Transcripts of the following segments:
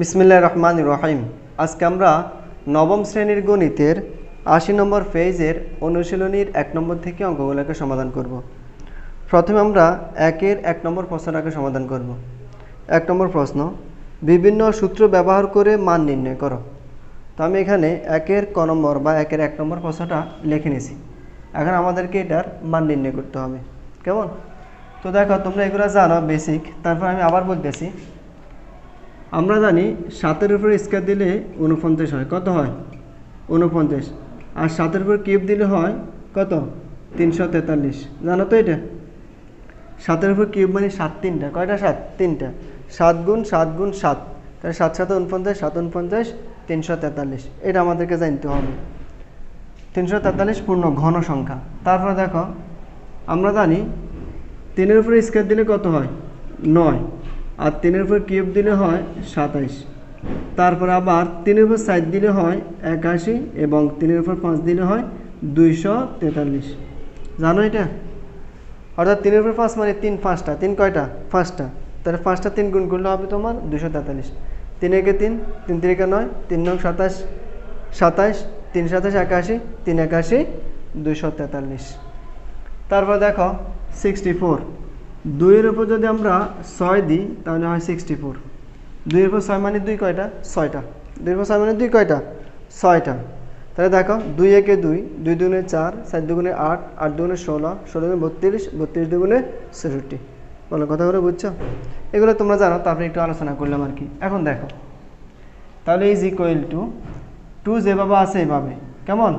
বিসমিল্লাহ রহমান রহিম। আজকে আমরা নবম শ্রেণির গণিতের আশি নম্বর পেজের অনুশীলনীর এক নম্বর থেকে অঙ্কগুলোকে সমাধান করব। প্রথমে আমরা একের এক নম্বর প্রশ্নটাকে সমাধান করব। এক নম্বর প্রশ্ন, বিভিন্ন সূত্র ব্যবহার করে মান নির্ণয় করো। তো আমি এখানে একের ক নম্বর বা একের এক নম্বর প্রশ্নটা লিখে নিয়েছি। এখন আমাদেরকে এটার মান নির্ণয় করতে হবে। কেমন? তো দেখো, তোমরা এগুলো জানো বেসিক তারপর আমি আবার বলতেছি আমরা জানি সাতের উপর স্কোয়ার দিলে উনপঞ্চাশ হয়। কত হয়? উনপঞ্চাশ আর সাতের উপর কিউব দিলে হয় কত? তিনশো তেতাল্লিশ। জানো তো এটা? সাতের উপর কিউব মানে সাত তিনটা। কয়টা সাত? তিনটা। সাত গুণ সাত গুণ সাত। তাহলে সাত সাত উনপঞ্চাশ সাত উনপঞ্চাশ তিনশো তেতাল্লিশ। এটা আমাদেরকে জানতে হবে। তিনশো তেতাল্লিশ পূর্ণ ঘন সংখ্যা। তারপর দেখো, আমরা জানি তিনের উপরে স্কোয়ার দিলে কত হয়? নয়। আর তিনের উপর কিউব দিলে হয় সাতাইশ। তারপর আবার তিনের উপর সাইড দিলে হয় একাশি এবং তিনের উপর পাঁচ দিলে হয় দুইশো তেতাল্লিশ। জানো এটা? অর্থাৎ তিনের উপর পাঁচ মানে তিন পাঁচটা। তিন কয়টা? পাঁচটা। তাহলে পাঁচটা তিন গুণ করলে হবে তোমার দুশো তেতাল্লিশ। তিন একে তিন তিন তিরিকে নয়, তিন নং সাতাশ সাতাইশ তিন সাতাশ একাশি, তিন একাশি দুশো তেতাল্লিশ। তারপর দেখো সিক্সটি ফোর দুইয়ের উপর যদি আমরা ছয় দিই, তাহলে হয় সিক্সটি ফোর দুইয়ের উপর ছয় মানে দুই কয়টা? ছয়টা। দুইয়ের উপর ছয় মানে দুই কয়টা? ছয়টা। তাহলে দেখো, দুই একে দুই দুই দুগুণে চার চার দুগুণে আট আট দুগুণে ষোলো ষোলো দুগুণে বত্রিশ বত্রিশ দুগুণে ছেষট্টি। বলো কথাগুলো বুঝছ? এগুলো তোমরা জানো, তারপরে একটু আলোচনা করলাম আর কি। এখন দেখো, তাহলে ইজ ইকুয়াল টু টু যেভাবে আছে এভাবে। কেমন?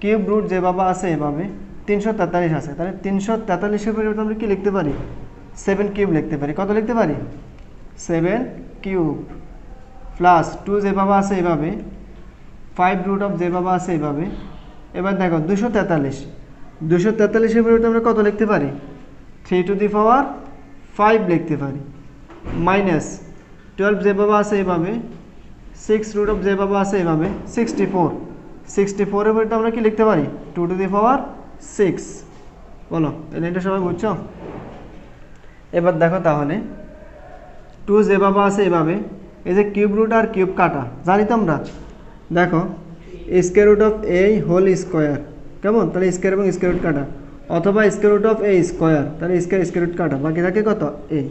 কিউব রুট যেভাবে আছে এভাবে। তিনশো তেতাল্লিশ আছে। তাহলে তিনশো তেতাল্লিশের পরিবর্তে আমরা কি লিখতে পারি? সেভেন কিউব লিখতে পারি। কত লিখতে পারি? সেভেন কিউব প্লাস টু যেভাবে আছে এভাবে ফাইভ রুট অফ যেভাবে আছে এভাবে এবার দেখো দুশো তেতাল্লিশ। দুশো তেতাল্লিশের পরিবর্তে আমরা কত লিখতে পারি? Three to the power five লিখতে পারি। মাইনাস টুয়েলভ যেভাবে আছে এভাবে সিক্স রুট অফ যেভাবে আছে এভাবে সিক্সটি ফোর সিক্সটি ফোরের পরিবর্তে আমরা কি লিখতে পারি? Two to the power six. বলো, এই লাইনটা সবাই বুঝছ? এবার দেখো তাহলে। টু যেভাবে আছে এভাবে। এই যে কিউব রুট আর কিউব কাটা, জানি তো আমরা দেখো, square root of a whole square. কেমন? তাহলে স্কোয়ার এবং স্কোয়ার রুট কাটা। অথবা square root of a square, তাহলে স্কোয়ার স্কোয়ার রুট কাটা। বাকি থাকে কত? এ।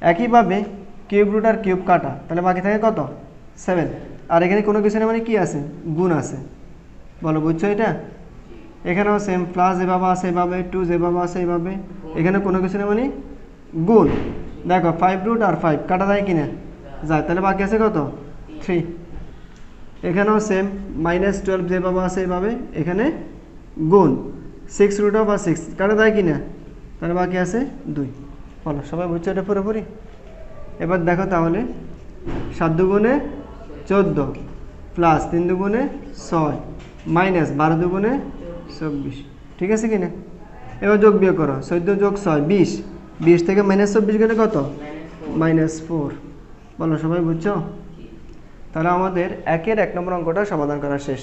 একইভাবে কিউব রুট আর কিউব কাটা, তাহলে বাকি থাকে কত? সেভেন। আর এখানে কোনো কিছু না মানে কি আছে? গুণ আছে। বলো, বুঝছ এটা? এখানেও সেম প্লাস যেভাবে আছে এভাবে টু যেভাবে আছে এভাবে। এখানে কোনো কিছু না মানে গুণ। দেখো ফাইভ রুট আর ফাইভ কাটা যায় কিনা? যায়। তাহলে বাকি আছে কত? থ্রি এখানেও সেম মাইনাস টুয়েলভ যেভাবে আছে এভাবে, এখানে গুণ। সিক্স রুট অফ আর সিক্স কাটা যায় কিনা? তাহলে বাকি আছে দুই। বলো, সবাই বুঝছ এটা পুরোপুরি? এবার দেখো তাহলে, সাত দুগুণে চোদ্দ প্লাস তিন দুগুণে ছয় মাইনাস বারো দুগুণে চব্বিশ। ঠিক আছে কিনা? এবার যোগ বিয়োগ করো। চোদ্দ যোগ ছয়, বিশ। বিশ থেকে মাইনাস চব্বিশ গেলে কত? মাইনাস ফোর বলো, সবাই বুঝছ? তাহলে আমাদের একের এক নম্বর অঙ্কটা সমাধান করা শেষ।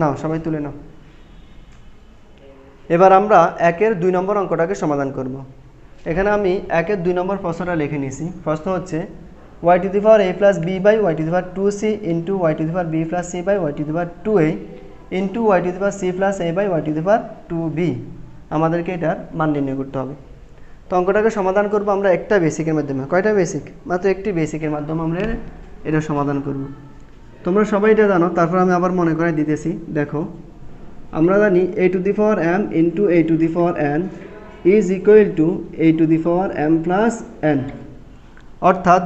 নাও, সবাই তুলে নাও। এবার আমরা একের দুই নম্বর অঙ্কটাকে সমাধান করব। এখানে আমি একের দুই নম্বর প্রশ্নটা লিখে নিয়েছি। প্রশ্ন হচ্ছে Y to the power A plus B by Y to the power two C into Y to the power B plus C by Y to the power two A into Y to the power C plus A by Y to the power two B আমাদেরকে এটার মান নির্ণয় করতে হবে। তো অঙ্কটাকে সমাধান করব আমরা একটা বেসিকের মাধ্যমে। কয়টা বেসিক মাত্র একটি বেসিকের মাধ্যমে আমরা এটা সমাধান করব। তোমরা সবাই এটা জানো, তারপর আমি আবার মনে করে দিতেছি। দেখো, আমরা জানি A to the power M into A to the power N is equal to A to the power M plus N অর্থাৎ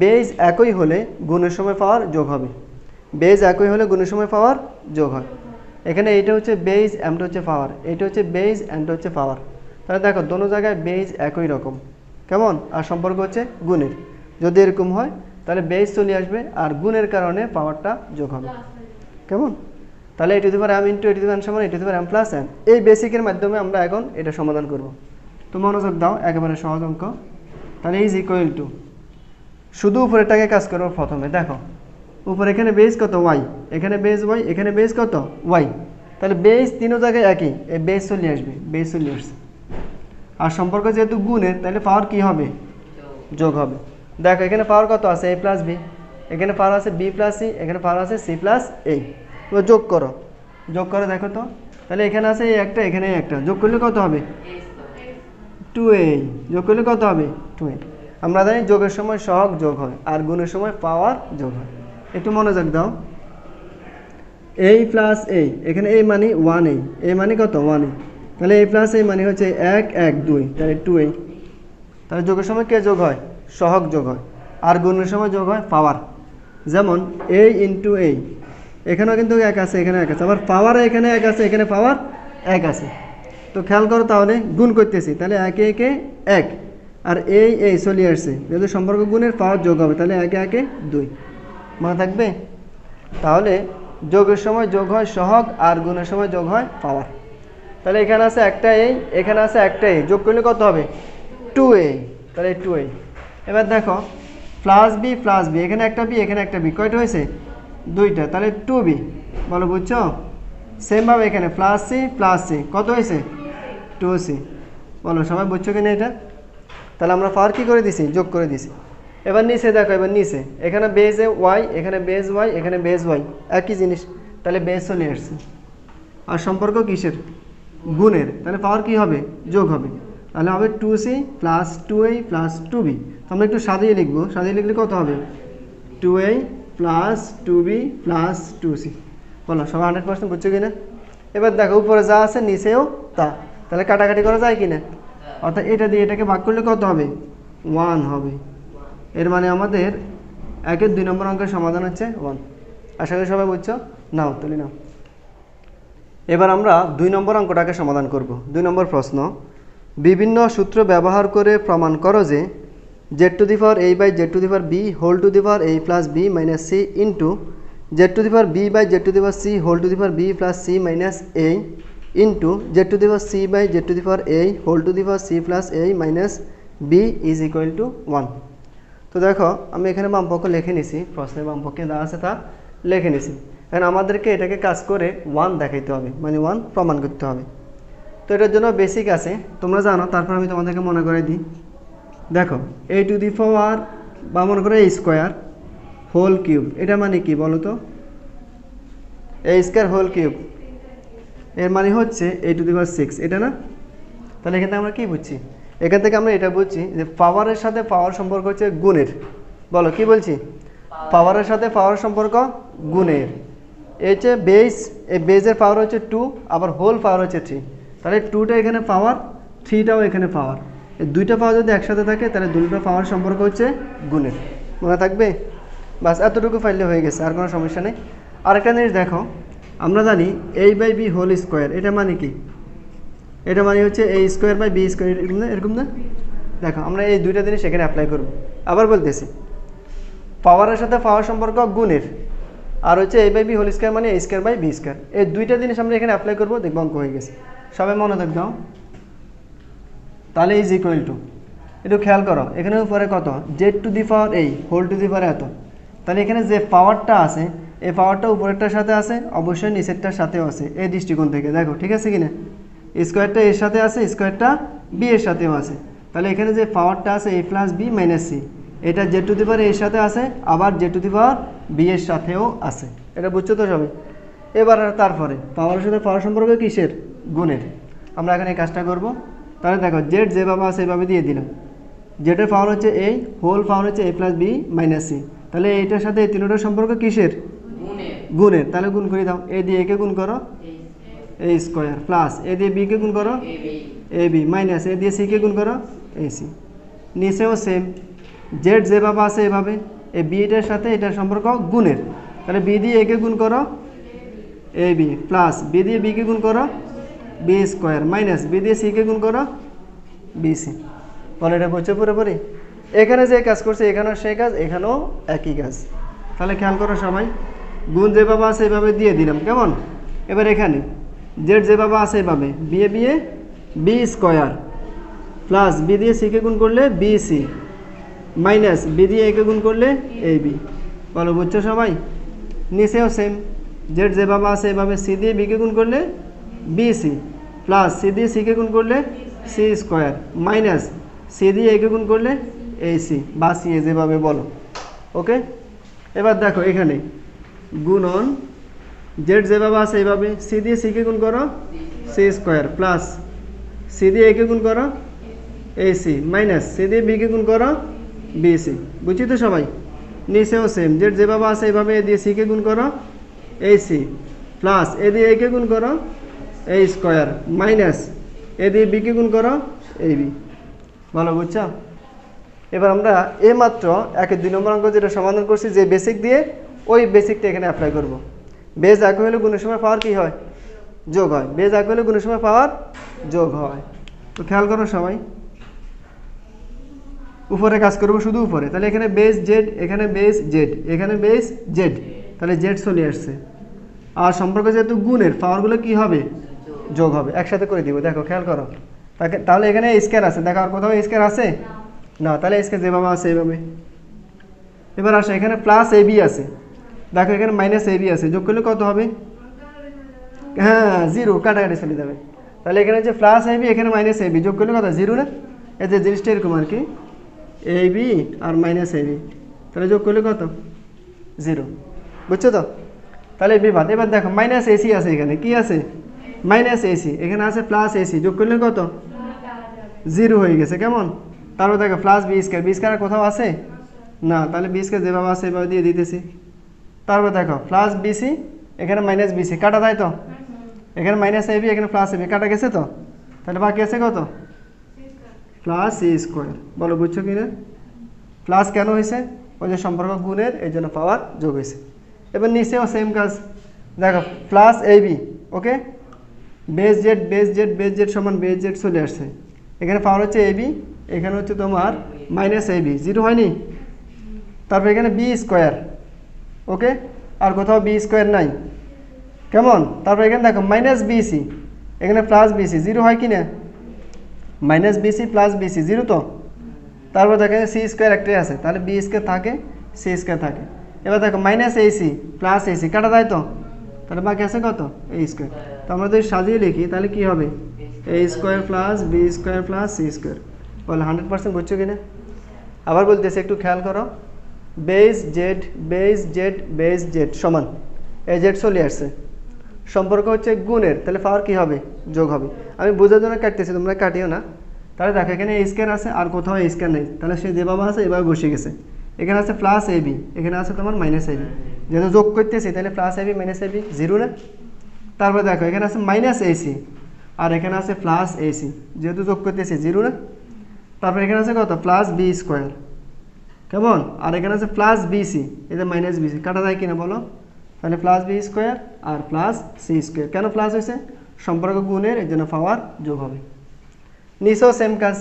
বেজ একই হলে গুণের সময় পাওয়ার যোগ হবে। বেজ একই হলে গুণের সময় পাওয়ার যোগ হয়। এখানে এইটা হচ্ছে বেজ এমটা হচ্ছে পাওয়ার এটা হচ্ছে বেজ এমটা হচ্ছে পাওয়ার তাহলে দেখো, দোনো জায়গায় বেজ একই রকম। কেমন? আর সম্পর্ক হচ্ছে গুণের। যদি এরকম হয়, তাহলে বেজ চলে আসবে আর গুণের কারণে পাওয়ারটা যোগ হবে। কেমন? তাহলে এটি দিবার এম ইন্টু এটি দিবার সমান এটি দিবার এম প্লাস এন এই বেসিকের মাধ্যমে আমরা এখন এটা সমাধান করব। তো মনোযোগ দাও, একেবারে সহজ অঙ্ক। তাহলে ইজ ইকুয়াল টু শুধু উপরেরটাকে কাজ করব প্রথমে। দেখো উপরে এখানে বেস কত? ওয়াই এখানে বেস ওয়াই এখানে বেস কত? ওয়াই তাহলে বেস তিনও জায়গায় একই। এই বেস চলে আসবে বেস চলে আসছে। আর সম্পর্ক যেহেতু গুণের, তাহলে পাওয়ার কি হবে? যোগ হবে। দেখো, এখানে পাওয়ার কত আছে? এ প্লাস বি এখানে পাওয়ার আছে বি প্লাস সি এখানে পাওয়ার আছে সি প্লাস এ এবার যোগ করো। যোগ করে দেখো তো। তাহলে এখানে আছে এই একটা, এখানে একটা। যোগ করলে কত হবে? টু এ যোগ করলে কত হবে? টু এ আমরা জানি যোগের সময় সহগ যোগ হয়, আর গুণের সময় পাওয়ার যোগ হয়। একটু মনোযোগ দাও। এই প্লাস এই এখানে এই মানে ওয়ান এই এই মানে কত? ওয়ান এই তাহলে এই প্লাস এই মানে হচ্ছে এক এক, দুই, তাহলে টু এই তাহলে যোগের সময় কে যোগ হয়? সহগ যোগ হয়। আর গুণের সময় যোগ হয় পাওয়ার যেমন এই ইন্টু এই এখানেও কিন্তু এক আছে এখানে এক আছে। আবার পাওয়ার এখানে এক আছে, এখানে পাওয়ার এক আছে। তো খেয়াল করো তাহলে, গুণ করতেছি। তাহলে একে একে এক। আর এই এই চলে আসছে। যদি সম্পর্ক গুণের পাওয়ার যোগ হবে, তাহলে একে একে দুই। মনে থাকবে? তাহলে যোগের সময় যোগ হয় সহগ আর গুণের সময় যোগ হয় পাওয়ার। তাহলে এখানে আছে একটা এই এখানে আছে একটা এই যোগ করলে কত হবে? টু এ তাহলে টু এ এবার দেখো প্লাস বি প্লাস বি এখানে একটা বি এখানে একটা বি কয়টা হয়েছে? দুইটা। তাহলে টু বি বলো, বুঝছ? সেমভাবে এখানে প্লাস সি প্লাস সি কত হয়েছে? টু সি বলো, সবাই বুঝছ কিনা এটা? তাহলে আমরা পাওয়ার কী করে দিছি? যোগ করে দিছি। এবার নিচে দেখো, এবার নিচে। এখানে বেজে ওয়াই এখানে বেজ ওয়াই এখানে বেজ ওয়াই একই জিনিস। তাহলে বেজ চলে আসছে। আর সম্পর্ক কিসের? গুণের। তাহলে পাওয়ার কি হবে? যোগ হবে। তাহলে হবে two C plus two A plus two B আমরা একটু সাজিয়ে লিখব। সাজিয়ে লিখলে কত হবে? Two A plus two B plus two C বলো, সবাই হান্ড্রেড পার্সেন্ট বুঝছ কিনা? এবার দেখো, উপরে যা আছে, নিচেও তা। তাহলে কাটাকাটি করা যায় কিনা? অর্থাৎ এটা দিয়ে এটাকে ভাগ করলে কত হবে? ওয়ান হবে। এর মানে আমাদের একের দুই নম্বর অঙ্কের সমাধান হচ্ছে ওয়ান আশা করি সবাই বুঝছ? নাও, তুলি নাও। এবার আমরা দুই নম্বর অঙ্কটাকে সমাধান করব। দুই নম্বর প্রশ্ন, বিভিন্ন সূত্র ব্যবহার করে প্রমাণ করো যে Z to the power A by Z to the power B whole to the power A plus B minus C into Z to the power B by Z to the power C whole to the power B plus C minus A into Z to the power C by Z to the power A whole to the power C plus A minus B is equal to one তো দেখো, আমি এখানে বামপক্ষ লিখে নিছি, প্রশ্নের বামপক্ষে যা আছে তা লিখে নিছি। কারণ আমাদেরকে এটাকে কাজ করে ওয়ান দেখাইতে হবে মানে ওয়ান প্রমাণ করতে হবে। তো এটার জন্য বেসিক আছে, তোমরা জানো, তারপর আমি তোমাদেরকে মনে করে দিই। দেখো এ টু দি পাওয়ার বা মনে করো এ স্কোয়ার হোল কিউব এটা মানে কি বলো তো? এ স্কোয়ার হোল কিউব এর মানে হচ্ছে এ টু দি পাওয়ার সিক্স এটা না? তাহলে এখান আমরা কী বুঝছি? এখান থেকে আমরা এটা বুঝছি যে পাওয়ারের সাথে পাওয়ার সম্পর্ক হচ্ছে গুণের। বলো, কি বলছি? পাওয়ারের সাথে পাওয়ার সম্পর্ক গুণের। এই হচ্ছে বেস এই বেজের পাওয়ার হচ্ছে টু আবার হোল পাওয়ার হচ্ছে থ্রি তাহলে টুটা এখানে পাওয়ার থ্রিটাও এখানে পাওয়ার এই দুইটা পাওয়ার যদি একসাথে থাকে, তাহলে দুটো পাওয়ার সম্পর্ক হচ্ছে গুণের। মনে থাকবে? বাস, এতটুকু ফাইলে হয়ে গেছে, আর কোনো সমস্যা নেই। আরেকটা জিনিস দেখো, আমরা জানি এই বাই বি হোল স্কোয়ার এটা মানে কি? এটা মানে হচ্ছে এই স্কোয়ার বাই বি স্কোয়ার এরকম না? এরকম না? দেখো, আমরা এই দুইটা জিনিস এখানে অ্যাপ্লাই করব। আবার বলতেছি পাওয়ারের সাথে পাওয়ার সম্পর্ক গুণের। আর হচ্ছে A by B whole square মানে A square by B square এই দুইটা জিনিস আমরা এখানে অ্যাপ্লাই করব, দেখব অঙ্ক হয়ে গেছে। সবাই মনে দাও। তাহলে ইজ ইকুয়াল টু একটু খেয়াল করো, এখানে উপরে কত? Z to the power A whole to the পাওয়ার এত। তাহলে এখানে যে পাওয়ারটা আছে, এই পাওয়ারটা উপরেরটার সাথে আছে, অবশ্যই নিচেরটার সাথেও আছে, এই দৃষ্টিকোণ থেকে। দেখো, ঠিক আছে কিনা? স্কোয়ারটা এর সাথে আছে স্কোয়ারটা বি এর সাথেও আছে। তাহলে এখানে যে পাওয়ারটা আছে A plus B minus C এটা জেড টু দি পাওয়ার এর সাথে আছে আবার Z to the power B এর সাথেও আছে। এটা বুঝছ তো সবাই? এবার আর তারপরে পাওয়ারের সাথে পাওয়ার সম্পর্ক কিসের? গুণের। আমরা এখানে এই কাজটা করব। তাহলে দেখো জেড যেভাবে আছে সেভাবে দিয়ে দিলাম। জেডের পাওয়ার হচ্ছে এই হোল পাওয়ার হচ্ছে A plus B minus C তাহলে এইটার সাথে এই তিনটার সম্পর্ক কিসের? গুণের। তাহলে গুণ করে দাও। এ দিয়ে একে গুণ করো। এ স্কোয়ার প্লাস এ দিয়ে বিকে গুণ করো? এ বি মাইনাস এ দিয়ে সিকে গুণ করো? এ সি নিচেও সেম জেড যেভাবে আছে এভাবে। এই বিটার সাথে এটার সম্পর্ক গুণের। তাহলে বি দিয়ে একে গুণ করো? এ বি প্লাস বি দিয়ে বিকে গুণ করো? বি স্কোয়ার মাইনাস বি দিয়ে সিকে গুণ করো? বি সি বলে এটা বুঝছ পুরোপুরি? এখানে যে কাজ করছে এখানেও সেই কাজ এখানেও একই কাজ। তাহলে খেয়াল করো সবাই। গুণ যেভাবে আছে এভাবে দিয়ে দিলাম। কেমন? এবার এখানে। জেড যেভাবে আছে এভাবে। বিয়ে বিয়ে বি স্কোয়ার প্লাস বি দিয়ে সিকে গুণ করলে বি সি মাইনাস বি দিয়ে একে গুণ করলে এ বি বলো বুঝছ সবাই? নিচেও সেম জেড যেভাবে আছে এভাবে সি দিয়ে বিকে গুণ করলে বি সি প্লাস সি দিয়ে সিকে গুণ করলে সি স্কোয়ার মাইনাস সি দিয়ে একে গুণ করলে এই সি বা সি এ যেভাবে বলো। ওকে এবার দেখো এখানে গুণন জেড যেভাবে আছে এইভাবে, সি দিয়ে সিকে গুণ করো? সি স্কোয়ার প্লাস সি দিয়ে একে গুণ করো? এই সি মাইনাস সি দিয়ে বিকে গুণ করো? B C. বুঝছি তো সবাই? নিচেও সেম জেড যেভাবে আছে এইভাবে এ দিয়ে সিকে গুণ করো? এই সি প্লাস এ দিয়ে একে গুণ করো? এই স্কোয়ার মাইনাস এ দিয়ে বিকে গুণ করো? এই বি। ভালো বুঝছ? এবার আমরা এই মাত্র একের দুই নম্বর অঙ্ক যেটা সমাধান করছি, যে বেসিক দিয়ে ওই বেসিকটা এখানে অ্যাপ্লাই করব। বেজ এক হলে গুণের সময় পাওয়ার কি হয়? যোগ হয়। বেজ এক হলে গুণের সময় পাওয়ার যোগ হয়। তো খেয়াল করো সবাই। উপরে কাজ করব শুধু উপরে। তাহলে এখানে বেস জেড, এখানে বেস জেড, এখানে বেস জেড। তাহলে জেড চলে আসছে। আর সম্পর্ক যেহেতু গুণের পাওয়ারগুলো কি হবে? যোগ হবে। একসাথে করে দিব। দেখো, খেয়াল করো। তাকে, তাহলে এখানে স্কোয়ার আছে। দেখো, আর কোথাও স্কোয়ার আছে? না। তাহলে স্কোয়ার যেভাবে আছে, এভাবে। এবার আসে, এখানে প্লাস এ বি আছে। দেখো, এখানে মাইনাস এ বি আছে। যোগ করলে কত হবে? হ্যাঁ জিরো কাটাকাটি চলে যাবে। তাহলে এখানে যে প্লাস এ বি এখানে মাইনাস এ বি যোগ করলে কত? জিরো না? এই যে জিনিসটা এরকম আর কি। এ বি আর মাইনাস এ বি তাহলে যোগ করলে কত? জিরো বুঝছ তো? তাহলে বিভাদ এবার দেখো মাইনাস এসি আছে এখানে। কি আছে? মাইনাস এসি এখানে আছে প্লাস এসি যোগ করলে কত? জিরো হয়ে গেছে। কেমন? তারপর দেখো plus B square B square কোথাও আছে? না। তাহলে বি স্কোয়ার যেভাবে আছে, এভাবে দিয়ে দিতেছি। তারপর দেখো প্লাস বিসি এখানে মাইনাস বিসি কাটা দেয় তো? এখানে মাইনাস এবি এখানে প্লাস এবি কাটা গেছে তো? তাহলে বাকি আছে কত? প্লাস সি স্কোয়ার বলো বুঝছ কি না প্লাস কেন হয়েছে? ওই যে সম্পর্ক গুণের এই জন্য পাওয়ার যোগ হয়েছে। এবার নিচেও সেম কাজ। দেখো plus AB okay base Z base Z base Z সমান বেস জেড চলে আসছে। এখানে পাওয়ার হচ্ছে এবি এখানে হচ্ছে তোমার মাইনাস এবি জিরো হয়নি? তারপর এখানে বি স্কোয়ার ওকে? আর কোথাও বি স্কোয়ার নাই। কেমন? তারপর এখানে দেখো মাইনাস বিসি এখানে প্লাস বিসি জিরো হয় কি না minus BC plus BC zero তো? তারপর দেখো সি স্কোয়ার একটাই আছে। তাহলে বি স্কোয়ার থাকে সি স্কোয়ার থাকে। এবার দেখো মাইনাস এসি প্লাস এসি কাটা দেয় তো? তাহলে বাকি আছে কত? এ স্কোয়ার তো আমরা যদি সাজিয়ে লিখি, তাহলে কি হবে? A square plus B square plus C square বলে হান্ড্রেড পার্সেন্ট বুঝছ কিনা? আবার বলতেছি, একটু খেয়াল করো। Base Z base Z base Z সমান। এ জেড চলে আসছে। সম্পর্ক হচ্ছে গুণের, তাহলে পাওয়ার কি হবে? যোগ হবে। আমি বোঝার জন্য কাটতেছি, তোমরা কাটিও না। তাহলে দেখো, এখানে স্কোয়ার আছে, আর কোথাও স্কোয়ার নেই। তাহলে সে যেভাবে আছে, এভাবে বসে গেছে। এখানে আছে প্লাস এ বি এখানে আছে তোমার মাইনাস এ বি যেহেতু যোগ করতেছি, তাহলে plus A B minus A B zero না? তারপরে দেখো, এখানে আছে মাইনাস এসি আর এখানে আছে প্লাস এসি যেহেতু যোগ করতেছি জিরো না? তারপর এখানে আছে কত? প্লাস বি স্কোয়ার কেমন আর এখানে আছে প্লাস বিসি এটা মাইনাস বিসি কাটা যায় কিনা বলো? তাহলে প্লাস বি স্কোয়ার আর প্লাস সি স্কোয়ার কেন প্লাস হয়েছে? সম্পর্ক গুণের, এর জন্য পাওয়ার যোগ হবে। নিচেও সেম কাজ।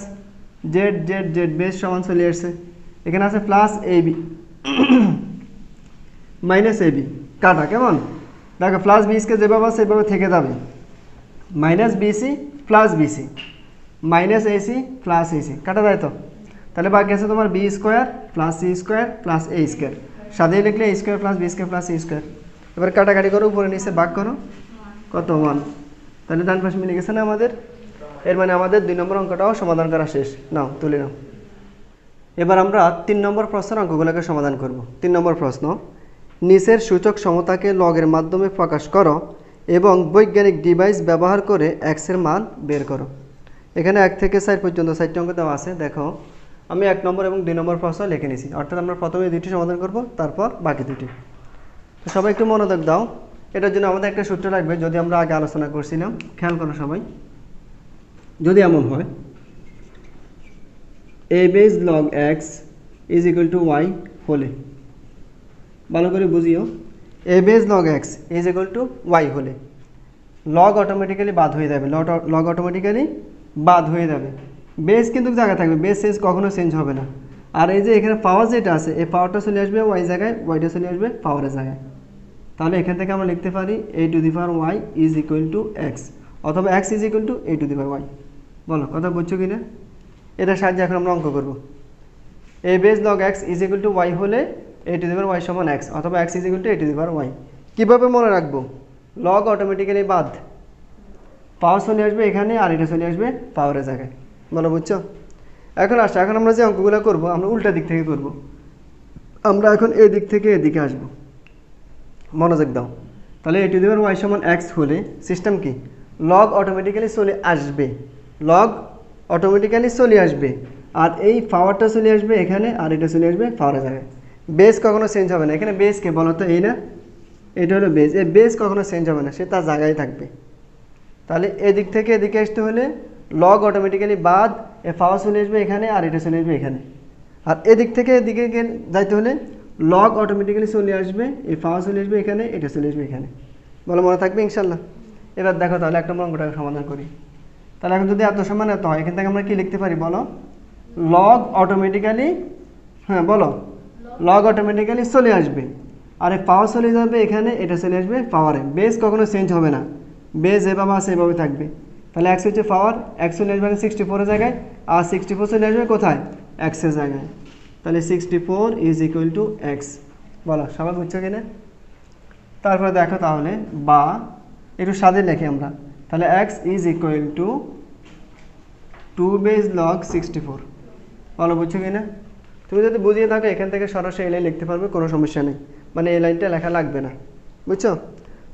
জেড জেড জেড বেস সমান চলে আসছে। এখানে আছে plus A B minus A B কাটা কেমন দেখো প্লাস বি বিসকে যেভাবে সেভাবে থেকে যাবে। Minus BC plus BC minus AC plus AC কাটা যায় তো? তাহলে বাকি আছে তোমার B square plus C square plus A square. সাথে লিখলে A square plus B square plus C square. এবার কাটাকাটি করো, উপরে নিচে ভাগ করো। কত? ওয়ান তাহলে ডান পাশে মিলে গেছে না আমাদের? এর মানে আমাদের দুই নম্বর অঙ্কটাও সমাধান করা শেষ। নাও, তুলে নাও। এবার আমরা তিন নম্বর প্রশ্নের অঙ্কগুলোকে সমাধান করব। তিন নম্বর প্রশ্ন, নিচের সূচক সমতাকে লগের মাধ্যমে প্রকাশ করো এবং বৈজ্ঞানিক ডিভাইস ব্যবহার করে এক্সের মান বের করো। এখানে এক থেকে চার পর্যন্ত চারটি অঙ্ক দেওয়া আছে, দেখো। আমি এক নম্বর এবং দুই নম্বর প্রশ্ন লিখে নিয়েছি অর্থাৎ আমরা প্রথমে দুইটি সমাধান করব, তারপর বাকি দুটি তো সবাই একটু মনোযোগ দাও। এটার জন্য আমাদের একটা সূত্র লাগবে, যদি আমরা আগে আলোচনা করছিলাম, খেয়াল করো সবাই। যদি এমন হয় A base log X is equal to Y হলে ভালো করে বুঝিও। A base log X is equal to Y হলে লগ অটোমেটিক্যালি বাদ হয়ে যাবে। লগ অটোমেটিক্যালি বাদ হয়ে যাবে। বেস কিন্তু জায়গা থাকবে বেস সেন্স কখনো চেঞ্জ হবে না। আর এই যে এখানে পাওয়ার যেটা আছে, এই পাওয়ারটা চলে আসবে ওয়াই জায়গায় ওয়াইটা চলে আসবে পাওয়ারের জায়গায়। তাহলে এখান থেকে আমরা লিখতে পারি A to the power Y is equal to X অথবা X is equal to A to the power Y বলো, কথা বুঝছ কি না এটার সাহায্যে এখন আমরা অঙ্ক করব। A base log X is equal to Y হলে A to the power Y সমান এক্স অথবা X is equal to A to the power Y কীভাবে মনে রাখব? লগ অটোমেটিক্যালি বাদ। পাওয়ার চলে আসবে এখানে আর এটা চলে আসবে পাওয়ারের জায়গায়। বলো বুঝছ? এখন আসো, এখন আমরা যে অঙ্কগুলো করব, আমরা উল্টা দিক থেকে করব। আমরা এখন এই দিক থেকে এদিকে আসব। মনোযোগ দাও। তাহলে এ টু ওয়াই সমান এক্স হলে সিস্টেম কি? লগ অটোমেটিক্যালি চলে আসবে। লগ অটোমেটিক্যালি চলে আসবে। আর এই পাওয়ারটা চলে আসবে এখানে, আর এটা চলে আসবে পাওয়ারের জায়গায়। বেস কখনো চেঞ্জ হবে না। এখানে বেসকে বলো তো, এই না? এটা হলো বেস এই বেস কখনো চেঞ্জ হবে না, সে তার জায়গায় থাকবে। তাহলে এদিক থেকে এদিকে আসতে হলে লগ অটোমেটিক্যালি বাদ, এ পাওয়ার চলে আসবে এখানে আর এটা চলে আসবে এখানে। আর এদিক থেকে এদিকে যাইতে হলে লগ অটোমেটিক্যালি চলে আসবে এই পাওয়ার চলে আসবে এখানে, এটা চলে আসবে এখানে। বলে, মনে থাকবে ইনশাল্লাহ? এবার দেখো তাহলে একটা অঙ্কটাকে সমাধান করি। তাহলে এখন যদি এত সমান এত হয়, এখান থেকে আমরা কি লিখতে পারি বলো? লগ অটোমেটিক্যালি হ্যাঁ বলো। লগ অটোমেটিক্যালি চলে আসবে। আর এই পাওয়ার চলে যাবে এখানে, এটা চলে আসবে পাওয়ারে বেস কখনো চেঞ্জ হবে না। বেস এভাবে আছে এভাবে থাকবে। তাহলে এক্স হচ্ছে পাওয়ার এক্স চলে আসবে সিক্সটি ফোরের জায়গায়, আর সিক্সটি ফোর চলে আসবে কোথায়? এক্সের জায়গায়। তাহলে sixty four is equal to X বলো, সবাই বুঝছ কিনা তারপরে দেখো তাহলে, বা, একটু সাদে লিখি আমরা। তাহলে X is equal to two base log sixty four বলো, বুঝছ কিনা তুমি যদি বুঝিয়ে থাকো, এখান থেকে সরাসরি এই লাইন লিখতে পারবে, কোনো সমস্যা নেই। মানে এই লাইনটা লেখা লাগবে না। বুঝছ?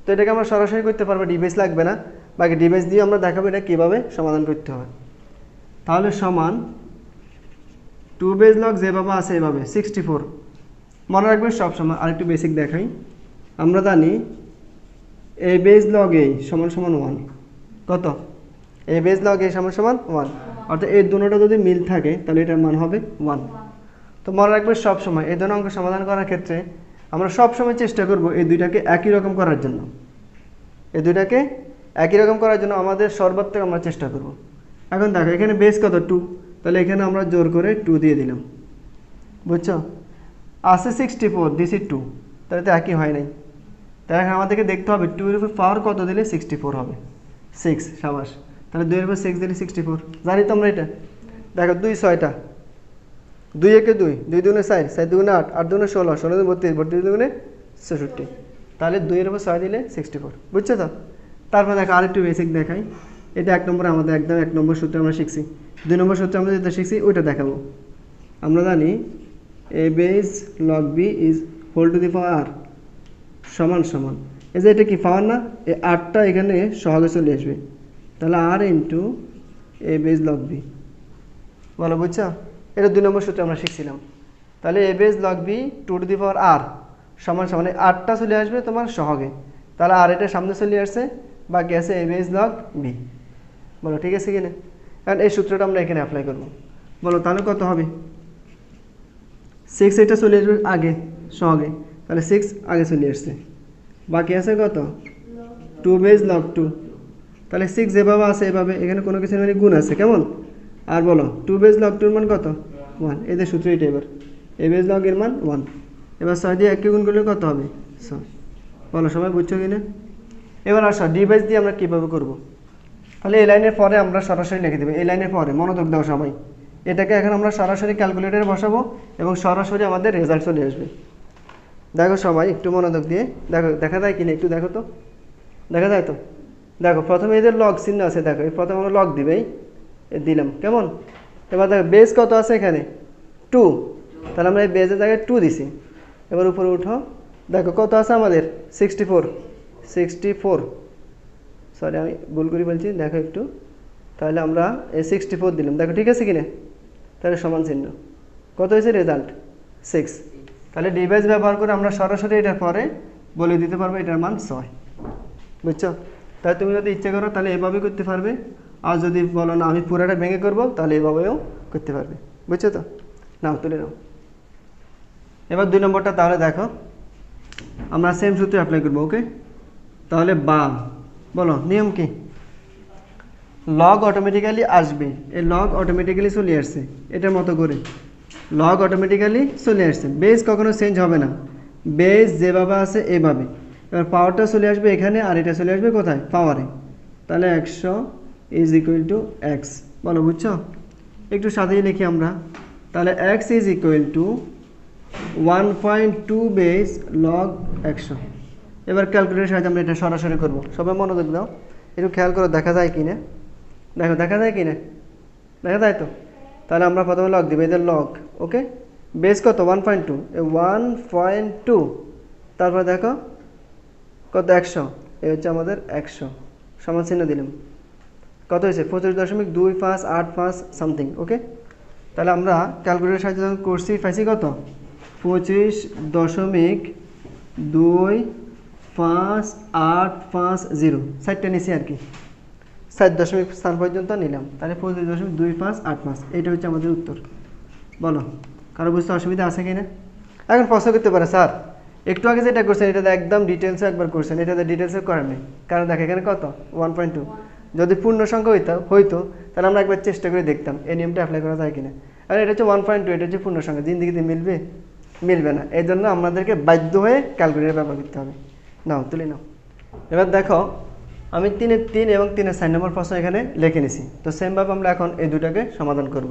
তো এটাকে আমরা সরাসরি করতে পারব ডিভাইস লাগবে না। বাকি ডিভাইস দিয়ে আমরা দেখাবো এটা কীভাবে সমাধান করতে হবে তাহলে সমান টু বেজ লগ যেভাবে আছে এভাবে সিক্সটি ফোর মনে রাখবে সবসময় আরেকটু বেসিক দেখাই। আমরা জানি এ বেজ লগ এ সমান সমান ওয়ান কত? এ বেজ লগ এ সমান সমান ওয়ান অর্থাৎ এই দুটোটা যদি মিল থাকে, তাহলে এটার মান হবে ওয়ান তো মনে রাখবে সব সময় এই ধরনের অঙ্ক সমাধান করার ক্ষেত্রে আমরা সব সময় চেষ্টা করব এই দুইটাকে একই রকম করার জন্য। এই দুইটাকে একই রকম করার জন্য আমাদের সর্বাত্মক আমরা চেষ্টা করব। এখন দেখো, এখানে বেস কত? টু তাহলে এখানে আমরা জোর করে টু দিয়ে দিলাম। বুঝছ? আছে সিক্সটি ফোর দিস টু তাহলে তো একই হয় নাই। তাহলে এখন আমাদেরকে দেখতে হবে টু এর উপর পাওয়ার কত দিলে সিক্সটি ফোর হবে? সিক্স সাবাস। তাহলে দুইয়ের উপর সিক্স দিলে সিক্সটি ফোর জানি তো আমরা এটা? দেখো, দুই ছয়টা। দুই একে দুই দুই দুগুণে ষাট ষাট দুগুণে আট আট দুগুণে ষোলো ষোলো দুগুণে বত্রিশ বত্রিশ দুগুণে ছেষট্টি। তাহলে দুইয়ের উপর ছয় দিলে সিক্সটি ফোর বুঝছ তো? তারপর দেখো আরেকটু বেসিক দেখাই। এটা এক নম্বর আমাদের একদম এক নম্বর সূত্রে আমরা শিখছি। দুই নম্বর সূত্রে আমরা যেটা শিখছি, ওইটা দেখাবো। আমরা জানি A base log B is whole to the power সমান সমান। এই যে এটা কি পাওয়ার না? এই আটটা এখানে সহগে চলে আসবে। তাহলে R into A base log B বলো, বুঝছ? এটা দুই নম্বর সূত্রে আমরা শিখছিলাম। তাহলে A base log B two to the power R সমান সমান। আটটা চলে আসবে তোমার সহগে। তাহলে আর এটা সামনে চলে আসছে। বাকি আছে এ বেজ লগ বি বলো, ঠিক আছে কিনা? কারণ এই সূত্রটা আমরা এখানে অ্যাপ্লাই করব। বলো, তাহলে কত হবে? সিক্স এটা চলে আসবে আগে, সহগে। তাহলে সিক্স আগে চলে আসছে বাকি আছে কত? টু বেজ লগ টু তাহলে সিক্স যেভাবে আছে এভাবে, এখানে কোনো কিছু মানে গুণ আছে, কেমন? আর বলো টু বেজ লগ টুর মান কত? ওয়ান এদের সূত্র এটা এবার। এ বেজ লগ এর মান ওয়ান এবার ছয় দিয়ে এককে গুণ করলে কত হবে? ছয়। বলো, সবাই বুঝছ কিনা? এবার আসো ডিভাইস দিয়ে আমরা কীভাবে করব? তাহলে এই লাইনের পরে আমরা সরাসরি লিখে দেবো, এই লাইনের পরে, মনোযোগ দাও সবাই। এটাকে এখন আমরা সরাসরি ক্যালকুলেটারে বসাবো এবং সরাসরি আমাদের রেজাল্ট চলে আসবে। দেখো সবাই, একটু মনোযোগ দিয়ে। দেখো, দেখা যায় কি না একটু দেখো তো। দেখা যায় তো? দেখো, প্রথমে এদের লগ চিহ্ন আছে, দেখো, এই প্রথমে আমরা লগ দিবেই দিলাম, কেমন? এবার দেখো বেস কত আছে এখানে? টু তাহলে আমরা এই বেজের জায়গায় টু দিছি। এবার উপরে উঠো। দেখো, কত আছে আমাদের? Sixty four sixty four sorry আমি ভুল করে বলছি, দেখো একটু। তাহলে আমরা এই সিক্সটি ফোর দিলাম। দেখো, ঠিক আছে কিনা? তাহলে সমান চিহ্ন। কত হয়েছে রেজাল্ট সিক্স তাহলে ডিভাইস ব্যবহার করে আমরা সরাসরি এটার পরে বলে দিতে পারব এটার মান ছয়। বুঝছ? তাহলে তুমি যদি ইচ্ছে করো, তাহলে এভাবে করতে পারবে। আর যদি বলো না, আমি পুরোটা ভেঙে করব, তাহলে এভাবেও করতে পারবে। বুঝছ তো? নাও, তুলে নাও। এবার দুই নম্বরটা তাহলে দেখো। আমরা সেম সূত্রে অ্যাপ্লাই করব ওকে তাহলে বা বলো, নিয়ম কি? লগ অটোমেটিক্যালি আসবে। এই লগ অটোমেটিক্যালি চলে আসছে। এটার মতো করে। লগ অটোমেটিক্যালি চলে আসছে। বেস কখনো চেঞ্জ হবে না। বেস যেভাবে আছে, এভাবে। এবার পাওয়ারটা চলে আসবে এখানে আর এটা চলে আসবে কোথায়? পাওয়ারে তাহলে একশো ইজ ইকুয়াল টু এক্স বলো, বুঝছ? একটু সাথেই লিখি আমরা। তাহলে X is equal to one point two base log একশো। এবার ক্যালকুলেটার সাহায্যে আমরা এটা সরাসরি করব। সবাই মনোযোগ দাও। একটু খেয়াল করে, দেখা যায় কি না দেখো, দেখা যায় কি না দেখা যায় তো? তাহলে আমরা প্রথমে লক দিব এদের লক ওকে বেস কত? One point two one point two তারপর দেখো, কত? একশো। এই হচ্ছে আমাদের একশো। সমান চিহ্ন দিলাম। কত হয়েছে? পঁচিশ দশমিক দুই পাঁচ আট পাঁচ সামথিং ওকে তাহলে আমরা ক্যালকুলেটার সাহায্যে করছি, পাইছি কত? পঁচিশ দশমিক দুই পাঁচ আট পাঁচ জিরো। সাইডটা নিছি আর কি। সাত দশমিক স্থান পর্যন্ত নিলাম। তাহলে পঁচিশ দশমিক দুই পাঁচ আট পাঁচ। এইটা হচ্ছে আমাদের উত্তর। বলো, কারও বুঝতে অসুবিধা আছে কি না এখন প্রশ্ন করতে পারে, স্যার, একটু আগে যেটা করছেন, এটাতে একদম ডিটেলসে একবার করছেন, এটাতে ডিটেলসে করেন নেই। কারণ দেখ, এখানে কত? ওয়ান পয়েন্ট টু যদি পূর্ণ সংখ্যা হইতো হইতো, তাহলে আমরা একবার চেষ্টা করে দেখতাম, এই নিয়মটা অ্যাপ্লাই করা যায় কিনা। আর, এটা হচ্ছে ওয়ান পয়েন্ট টু এটা হচ্ছে পূর্ণ সংখ্যা। জিন্দিগিতে মিলবে? মিলবে না। এই জন্য আমাদেরকে বাধ্য হয়ে ক্যালকুলেটার ব্যবহার করতে হবে। নাও, তুলে নাও। এবার দেখো, আমি তিনের তিন এবং তিনের সাইন নম্বর প্রশ্ন এখানে লিখে নিছি। তো সেমভাবে আমরা এখন এই দুটাকে সমাধান করব।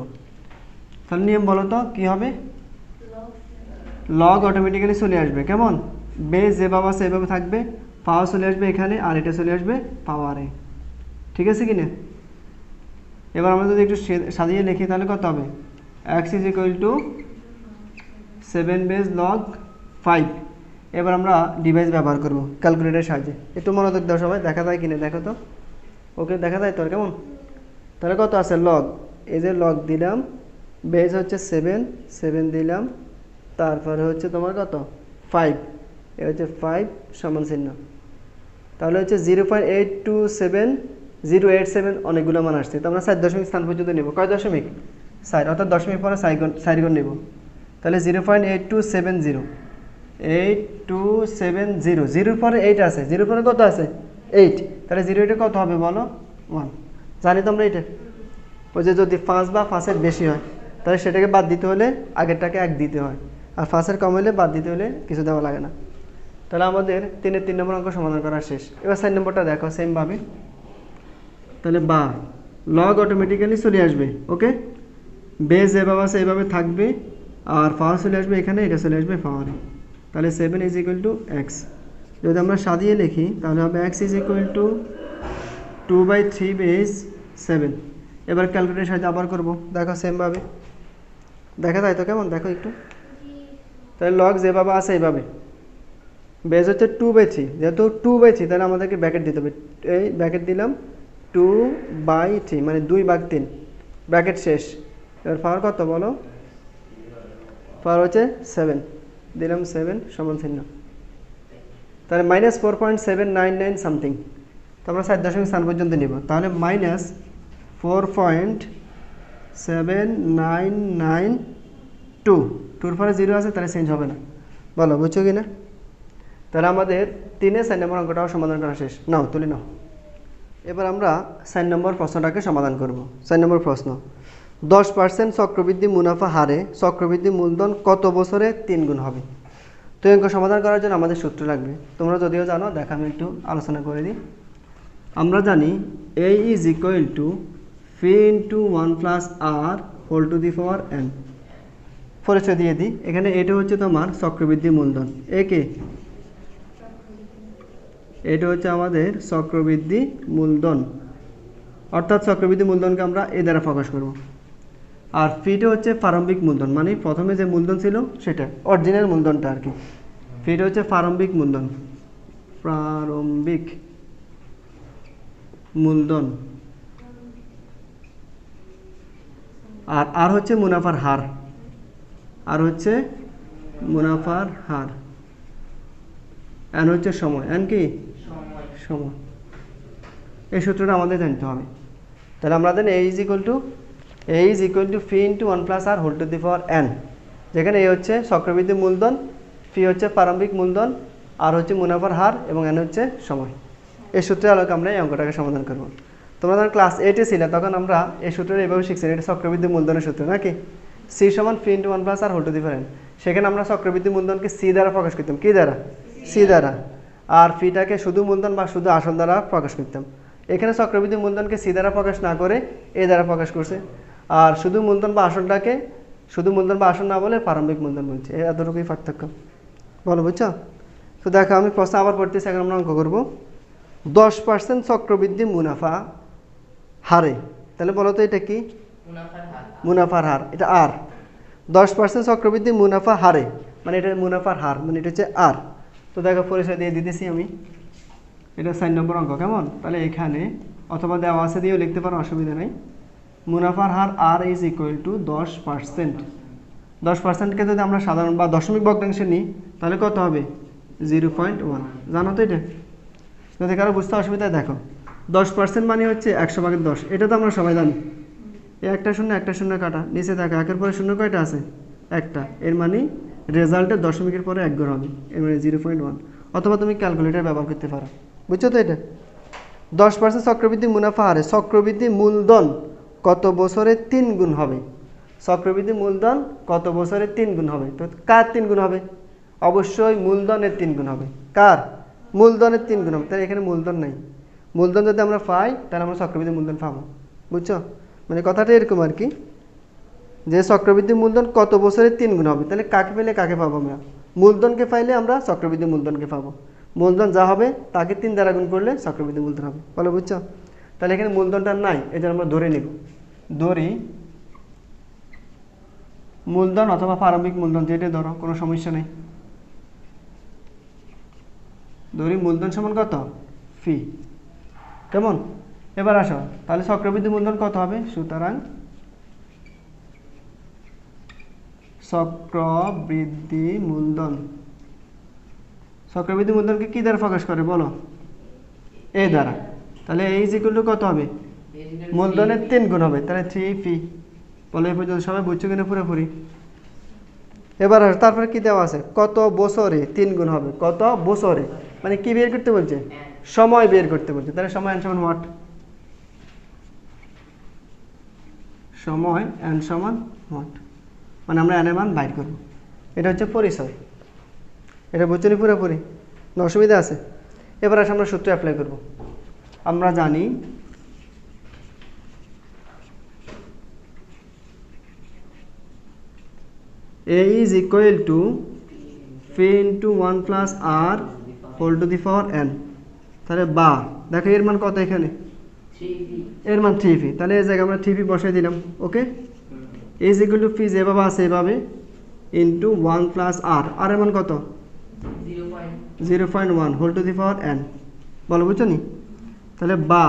তাহলে নিয়ম বলো তো, কী হবে? লগ অটোমেটিক্যালি চলে আসবে। কেমন? বেস যেভাবে আছে এভাবে থাকবে পাওয়ার চলে আসবে এখানে আর এটা চলে আসবে পাওয়ারে ঠিক আছে কি না এবার আমরা যদি একটু সাজিয়ে লিখি, তাহলে কত হবে? X is equal to seven base log five এবার আমরা ডিভাইস ব্যবহার করব ক্যালকুলেটারের সাহায্যে। একটু মনোযোগ দাও সবাই, দেখা যায় কিনা, দেখো তো। ওকে দেখা যায় তো আর কেমন? তাহলে কত আছে? লগ এই যে লগ দিলাম বেস হচ্ছে সেভেন সেভেন দিলাম, তারপরে হচ্ছে তোমার কত? ফাইভ এ হচ্ছে ফাইভ সমান চিহ্ন। তাহলে হচ্ছে zero point eight two seven zero eight seven অনেকগুলো মান আসছে। তো আমরা সাত দশমিক স্থান পর্যন্ত নেব। কয় দশমিক? সাইড অর্থাৎ দশমিক পরে সাইগন সাইডগণ নেব। তাহলে zero point eight two seven zero eight two seven zero জিরোর পরে এইট আছে। জিরোর পরে কত আছে? এইট তাহলে জিরো এইটে কত হবে বলো? ওয়ান জানি তো আমরা এইটা ওই যে যদি পাঁচ বা পাঁচের বেশি হয়, তাহলে সেটাকে বাদ দিতে হলে আগেরটাকে এক দিতে হয়। আর পাঁচের কম হলে বাদ দিতে হলে কিছু দেওয়া লাগে না। তাহলে আমাদের তিনের তিন নম্বর অঙ্ক সমাধান করা শেষ। এবার সাইন নম্বরটা দেখো সেমভাবে তাহলে বা লগ অটোমেটিক্যালি চলে আসবে ওকে বেস যেভাবে আছে এইভাবে থাকবে। আর পাওয়ার চলে আসবে এখানে, এটা চলে আসবে পাওয়ারে তাহলে seven is equal to X যদি আমরা সাজিয়ে লিখি, তাহলে হবে X is equal to two by three base seven এবার ক্যালকুলেটার সাহায্যে আবার করব। দেখো সেমভাবে দেখা যায় তো কেমন? দেখো একটু। তাহলে লগ যেভাবে আছে এইভাবে। বেস হচ্ছে টু বাই থ্রি যেহেতু টু বাই থ্রি তাহলে আমাদেরকে ব্যাকেট দিতে হবে। এই ব্যাকেট দিলাম টু বাই থ্রি মানে দুই ভাগ তিন। ব্যাকেট শেষ। এবার পাওয়ার কত বলো? পাওয়ার হচ্ছে সেভেন দিলাম সেভেন সমান চিহ্ন তাহলে minus four point seven nine nine something তো আমরা সাত দশমিক স্থান পর্যন্ত নিব। তাহলে minus four point seven nine nine two টুর পরে জিরো আছে, তাহলে চেঞ্জ হবে না। বলো, বুঝছ কি না তাহলে আমাদের তিনে সাইন নম্বর অঙ্কটাও সমাধান করা শেষ। নাও, তুলে নাও। এবার আমরা সাইন নম্বর প্রশ্নটাকে সমাধান করব। সাইন নম্বর প্রশ্ন। দশ পার্সেন্ট চক্রবৃদ্ধি মুনাফা হারে চক্রবৃদ্ধি মূলধন কত বছরে তিন গুণ হবে? তো অঙ্ক সমাধান করার জন্য আমাদের সূত্র লাগবে। তোমরা যদিও জানো, দেখা, আমি একটু আলোচনা করে দিই। আমরা জানি A is equal to P into one plus R whole to the power N পরিচয় দিয়ে দিই। এখানে এটা হচ্ছে তোমার চক্রবৃদ্ধি মূলধন। একে এটা হচ্ছে আমাদের চক্রবৃদ্ধি মূলধন। অর্থাৎ চক্রবৃদ্ধি মূলধনকে আমরা এ দ্বারা প্রকাশ করব। আর ফিটা হচ্ছে প্রারম্ভিক মূলধন মানে প্রথমে যে মূলধন ছিল সেটা অরিজিনাল মূলধনটা আর কি। ফিটা হচ্ছে প্রারম্ভিক মূলধন প্রারম্ভিক মূলধন। আর আর হচ্ছে মুনাফার হার, আর হচ্ছে মুনাফার হার। এন হচ্ছে সময়, এন কি? সময়। এই সূত্রটা আমাদের জানতে হবে। তাহলে আমরা জানি A is equal to A is equal to P into one plus R whole to the power N যেখানে এ হচ্ছে চক্রবৃদ্ধি মূলধন ফি হচ্ছে প্রারম্ভিক মূলধন আর হচ্ছে মুনাফার হার এবং এন হচ্ছে সময়। এই সূত্রের আলোকে আমরা এই অঙ্কটাকে সমাধান করব। তোমরা যখন ক্লাস এইটে ছিলে, তখন আমরা এই সূত্রটা এইভাবে শিখছি, এটা চক্রবৃদ্ধি মূলধনের সূত্র, নাকি? সি সমান P into one plus R whole to the power N সেখানে আমরা চক্রবৃদ্ধি মূলধনকে সি দ্বারা প্রকাশ করতাম। কি দ্বারা? সি দ্বারা। আর ফিটাকে শুধু মূলধন বা শুধু আসল দ্বারা প্রকাশ করতাম। এখানে চক্রবৃদ্ধি মূলধনকে সি দ্বারা প্রকাশ না করে এ দ্বারা প্রকাশ করছে। আর শুধু মূলধন বা আসলটাকে শুধু মূলধন বা আসল না বলে প্রারম্ভিক মূলধন বলছে। এতটুকুই পার্থক্য। বলো, বুঝছ? তো দেখো, আমি প্রশ্ন আবার পড়তেছি, এখন আমরা অঙ্ক করব। দশ পার্সেন্ট চক্রবৃদ্ধি মুনাফা হারে। তাহলে বলো তো এটা কি? মুনাফার হার। মুনাফার হার এটা আর। দশ পার্সেন্ট চক্রবৃদ্ধি মুনাফা হারে। মানে এটা মুনাফার হার মানে এটা হচ্ছে আর। তো দেখো, পরিচয় দিয়ে দিতেছি আমি। এটা সাইন নম্বর অঙ্ক, কেমন? তাহলে এখানে অথবা দেওয়া আছে দিয়েও লিখতে পারো, অসুবিধা নেই। মুনাফার হার আর ইজ ইকুয়াল টু দশ পার্সেন্ট দশ পার্সেন্টকে যদি আমরা সাধারণ বা দশমিক ভগ্নাংশে নিই, তাহলে কত হবে? জিরো পয়েন্ট ওয়ান জানো তো এটা? যদি কারও বুঝতে অসুবিধা দেখো। দশ পার্সেন্ট মানে হচ্ছে একশো ভাগের দশ। এটা তো আমরা সবাই জানি। এই একটা শূন্য একটা শূন্য কাটা। নিচে দেখো, একের পরে শূন্য কয়টা আছে? একটা। এর মানে রেজাল্টের দশমিকের পরে এক ঘর হবে। এর মানে জিরো পয়েন্ট ওয়ান অথবা তুমি ক্যালকুলেটার ব্যবহার করতে পারো। বুঝছ তো এটা? দশ পার্সেন্ট চক্রবৃদ্ধি মুনাফা হারে। চক্রবৃদ্ধি মূলধন। কত বছরে তিন গুণ হবে? চক্রবৃদ্ধি মূলধন কত বছরে তিন গুণ হবে? তো কার তিন গুণ হবে? অবশ্যই মূলধনের তিন গুণ হবে। কার? মূলধনের তিন গুণ হবে। তাহলে এখানে মূলধন নেই। মূলধন যদি আমরা পাই, তাহলে আমরা চক্রবৃদ্ধি মূলধন পাবো। বুঝছ? মানে কথাটা এরকম আর কি। যে চক্রবৃদ্ধি মূলধন কত বছরে তিন গুণ হবে? তাহলে কাকে পেলে কাকে পাবো আমরা? মূলধনকে পাইলে আমরা চক্রবৃদ্ধি মূলধনকে পাবো। মূলধন যা হবে, তাকে তিন দ্বারা গুণ করলে চক্রবৃদ্ধি মূলধন হবে। বলো বুঝছ? তাহলে এখানে মূলধনটা নাই এটা আমরা ধরে নিব। ধরি মূলধন অথবা প্রারম্ভিক মূলধন, যেটা ধরো, কোনো সমস্যা নেই। ধরি মূলধন সমান কত? ফি কেমন? এবার আসো, তাহলে চক্রবৃদ্ধি মূলধন কত হবে? সুতরাং চক্রবৃদ্ধি মূলধন। চক্রবৃদ্ধি মূলধনকে কি দ্বারা প্রকাশ করে? বলো। এ দ্বারা। তাহলে এই জিকুল কত হবে? মূলধনের তিন গুণ হবে, তাহলে থ্রি ফি বলে এই পর্যন্ত সবাই বুঝছ কিনা পুরোপুরি। এবার তারপরে কি দেওয়া আছে? কত বছরে তিন গুণ হবে? কত বছরে? মানে কি বের করতে বলছে? সময় বের করতে বলছে। তাহলে সময় অ্যান্ড হোয়াট সময় অ্যান্ড সমান হোয়াট মানে আমরা অ্যানের মান বাইর করব। এটা হচ্ছে পরিচয়। এটা বুঝছ নি পুরোপুরি? অসুবিধা আছে? এবার আসে আমরা সূত্র অ্যাপ্লাই করব। আমরা জানি a is equal to p into 1 plus r whole to the power n. তাহলে বা দেখো এর মান কত এখানে? এর মান থ্রি পি। তাহলে এই জায়গায় আমরা থ্রি পি বসাই দিলাম okay is equal to P যেভাবে আছে এভাবে into one plus r r এর মান কত? Zero point. One whole to the power n বলো বুঝছ নি? তাহলে বা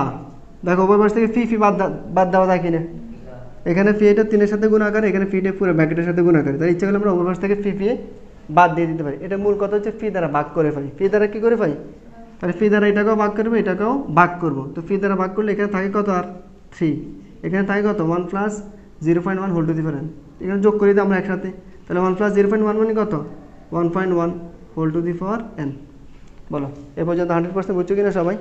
দেখো উভয় পাশ থেকে ফি ফি বাদ বাদ দেওয়া যায় কিনা? এখানে ফি এটা তিনের সাথে গুণাকার এখানে ফিটা পুরো ব্যাকেটের সাথে গুণাকার তাই ইচ্ছা করলে আমরা উভয় পাশ থেকে ফি ফি বাদ দিয়ে দিতে পারি। এটা মূল কথা হচ্ছে ফি দ্বারা ভাগ করে পাই ফি দ্বারা কী করে পাই তাহলে ফি দ্বারা এটাকেও ভাগ করব, এটাকেও ভাগ করব। তো ফি দ্বারা ভাগ করলে এখানে থাকে কত আর? থ্রি এখানে থাকে কত? One plus zero point one whole to এখানে যোগ করে দিই আমরা একসাথে। তাহলে one plus zero point one মানে কত? One point one whole to the power n বলো, এ পর্যন্ত হান্ড্রেড পার্সেন্ট বুঝছ কিনা সবাই?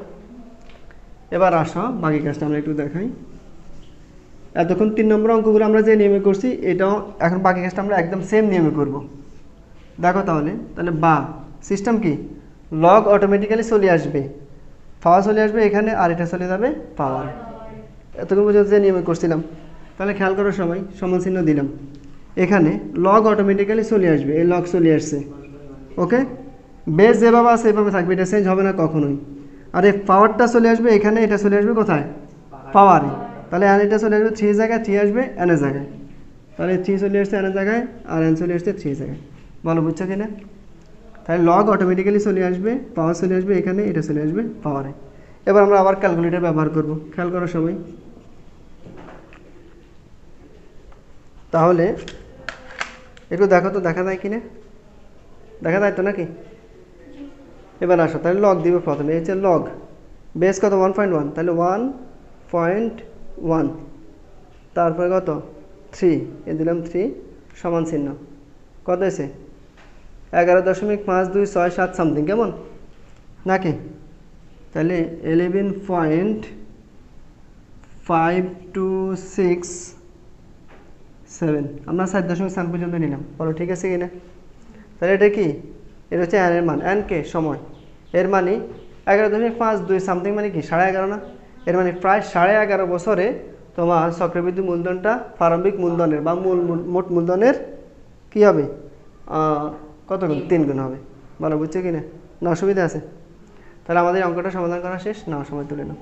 এবার আসো বাকি কাজটা, আমরা একটু দেখাই। এতক্ষণ তিন নম্বর অঙ্কগুলো আমরা যে নিয়মে করছি, এটাও এখন বাকি কাজটা আমরা একদম সেম নিয়মে করব। দেখো তাহলে তাহলে বা সিস্টেম কি? লগ অটোমেটিক্যালি চলে আসবে। পাওয়ার চলে আসবে এখানে আর এটা চলে যাবে পাওয়ার এতক্ষণ পর্যন্ত যে নিয়মে করছিলাম। তাহলে খেয়াল করো সবাই, সমান চিহ্ন দিলাম। এখানে লগ অটোমেটিক্যালি চলে আসবে, এই লগ চলে আসছে। ওকে বেস যেভাবে আছে এভাবে থাকবে, এটা চেঞ্জ হবে না কখনোই। আর এই পাওয়ারটা চলে আসবে এখানে, এটা চলে আসবে কোথায়? পাওয়ারে তাহলে এন এটা চলে আসবে থ্রি জায়গায় থ্রি আসবে এনের জায়গায়। তাহলে থ্রি চলে আসছে এনের জায়গায় আর এন চলে আসছে থ্রি জায়গায়। বলো, বুঝছ কিনা তাহলে লগ অটোমেটিক্যালি চলে আসবে পাওয়ার চলে আসবে এখানে, এটা চলে আসবে পাওয়ারে এবার আমরা আবার ক্যালকুলেটর ব্যবহার করব। খেয়াল করার সময় তাহলে একটু দেখো তো, দেখা যায় কিনা দেখা যায় তো নাকি? এবার আসো, তাহলে লগ দিবে প্রথমে, এই হচ্ছে লগ বেস কত? ওয়ান পয়েন্ট ওয়ান তাহলে ওয়ান পয়েন্ট ওয়ান। তারপরে কত? থ্রি। এ দিলাম থ্রি সমান চিহ্ন। কত এসে এগারো দশমিক পাঁচ দুই ছয় সাত সামথিং, কেমন? নাকি? তাহলে eleven point five two six seven আমরা সাত দশমিক সাত পর্যন্ত নিলাম। বলো, ঠিক আছে কিনা? তাহলে এটা কি? এটা হচ্ছে এর মান। এন কে? সময়। এর মানে এগারো দশমিক পাঁচ দুই সামথিং মানে কি? সাড়ে এগারো না? এর মানে প্রায় সাড়ে এগারো বছরে তোমার চক্রবৃদ্ধি মূলধনটা প্রারম্ভিক মূলধনের বা মূল মোট মূলধনের কি হবে? কত গুণ? তিন গুণ হবে। বলো, বুঝছ কি না? অসুবিধা আছে। তাহলে আমাদের অঙ্কটা সমাধান করা শেষ। না সময় তুলে নাও।